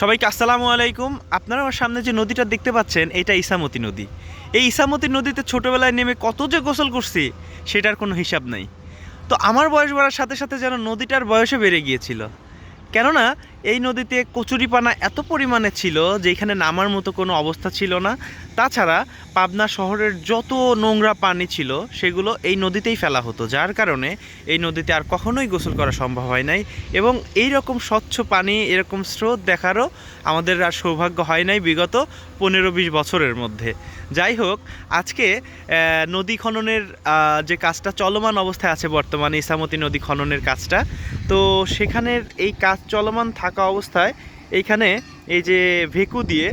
সবাইকে আসসালামু আলাইকুম। আপনারা আমার সামনে যে নদীটা দেখতে পাচ্ছেন, এটা ইসামতি নদী। এই ইসামতি নদীতে ছোটোবেলায় নেমে কত যে গোসল করছি, সেটার কোনো হিসাব নাই। তো আমার বয়স বাড়ার সাথে সাথে যেন নদীটার বয়সে বেড়ে গিয়েছিল। কেননা এই নদীতে কচুরিপানা এত পরিমাণে ছিল যে এখানে নামার মতো কোনো অবস্থা ছিল না। তাছাড়া পাবনা শহরের যত নোংরা পানি ছিল, সেগুলো এই নদীতেই ফেলা হতো, যার কারণে এই নদীতে আর কখনোই গোসল করা সম্ভব হয় নাই এবং এই রকম স্বচ্ছ পানি, এরকম স্রোত দেখারও আমাদের আর সৌভাগ্য হয় নাই বিগত পনেরো বিশ বছরের মধ্যে। যাই হোক, আজকে নদী খননের যে কাজটা চলমান অবস্থায় আছে বর্তমানে ইসামতি নদী খননের কাজটা, তো সেখানের এই কাজ চলমান থাকা অবস্থায় এইখানে এই যে ভেকু দিয়ে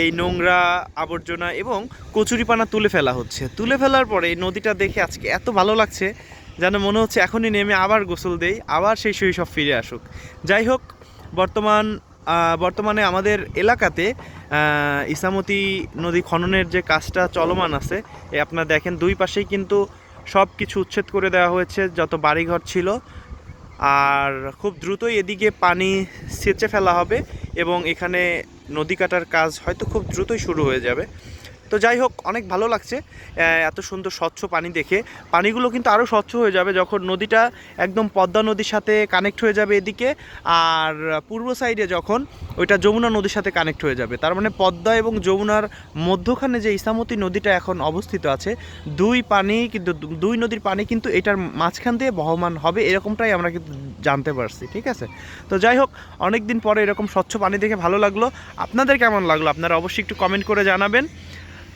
এই নোংরা আবর্জনা এবং কচুরিপানা তুলে ফেলা হচ্ছে। তুলে ফেলার পরে এই নদীটা দেখে আজকে এত ভালো লাগছে যেন মনে হচ্ছে এখনই নেমে আবার গোসল দেই, আবার সেই শৈশব ফিরে আসুক। যাই হোক, বর্তমান বর্তমানে আমাদের এলাকাতে ইসামতি নদী খননের যে কাজটা চলমান আছে, এ আপনারা দেখেন দুই পাশেই কিন্তু সব কিছু উচ্ছেদ করে দেওয়া হয়েছে, যত বাড়িঘর ছিল আর খুব দ্রুতই এদিকে পানি সেচে ফেলা হবে এবং এখানে নদী কাটার কাজ হয়তো খুব দ্রুতই শুরু হয়ে যাবে। তো যাই হোক, অনেক ভালো লাগছে। এত সুন্দর স্বচ্ছ পানি দেখে। পানিগুলো কিন্তু আরও স্বচ্ছ হয়ে যাবে যখন নদীটা একদম পদ্মা নদীর সাথে কানেক্ট হয়ে যাবে এদিকে। আর পূর্ব সাইডে যখন ওইটা যমুনা নদীর সাথে কানেক্ট হয়ে যাবে। তার মানে পদ্মা এবং যমুনার মধ্যখানে যে ইসামতি নদীটা এখন অবস্থিত আছে, দুই পানি কিন্তু, দুই নদীর পানি কিন্তু এটার মাঝখান দিয়ে বহমান হবে, এরকমটাই আমরা কিন্তু জানতে পারছি, ঠিক আছে? তো যাই হোক অনেক দিন পরে এরকম স্বচ্ছ পানি দেখে ভালো লাগল। আপনাদের কেমন লাগল? আপনারা অবশ্যই একটু কমেন্ট করে জানাবেন।